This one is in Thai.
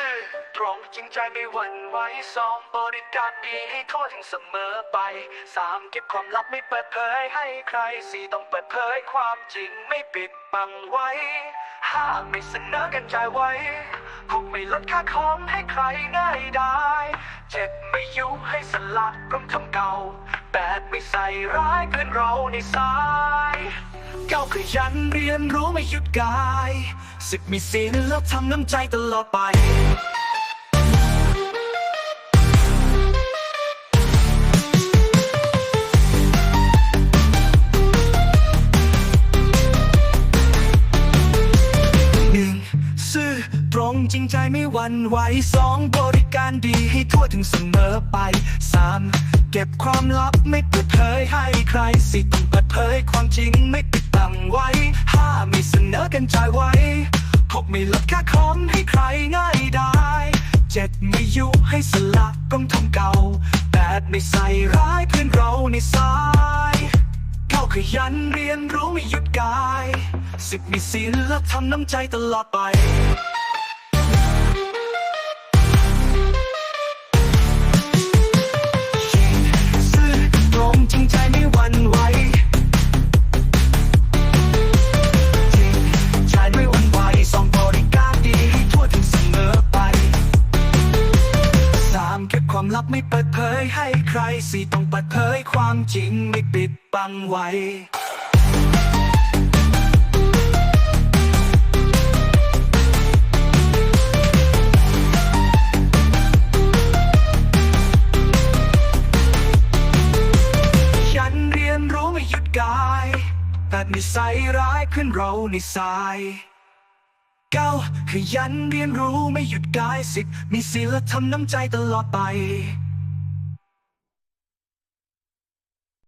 ซื่อตรงจริงใจไม่หวั่นไหวสองบริการดีให้ทั่วถึงเสมอไปสามเก็บความลับไม่เปิดเผยให้ใครสี่ต้องเปิดเผยความจริงไม่ปิดบังไว้ห้าไม่เสนอกันใจไว้หกไม่ลดค่าของให้ใครง่ายได้เจ็ดไม่ยุให้สลัดกลมทำเก่าแปดไม่ใส่ร้ายเพื่อนเราในสาย ก้าขยันเรียนรู้ไม่หยุดกายศึกมีศีลแล้วทำน้ำใจตลอดไปหนึ่งซื่อตรงจริงใจไม่หวั่นไหวสองบริการดีให้ทั่วถึงเสมอไปสามเก็บความลับไม่เปิดเผยให้ใครสี่ต้องเปิดเผยความจริงไม่ปิด บังไว้ห้าไม่เสนอกันใจายไว้หกไม่ลดค่าของให้ใครง่ายได้เจ็ดไม่ยุให้สละกงทำเก่าแปดไม่ใส่ร้ายเพื่อนเราในสายก้าขยันเรียนรู้ไม่หยุดกายสิบมีศีลและทำน้ำใจตลอดไป ความลับไม่เปิดเผยให้ใครสี่ต้องเปิดเผยความจริงไม่ปิดบังไว้ฉันเรียนรู้ไม่หยุดกายแต่นิสัยร้ายขึ้นเราในสาย ก้าขยันเรียนรู้ไม่หยุดกายสิทธิ์มีศีลธรรมน้ำใจตลอดไป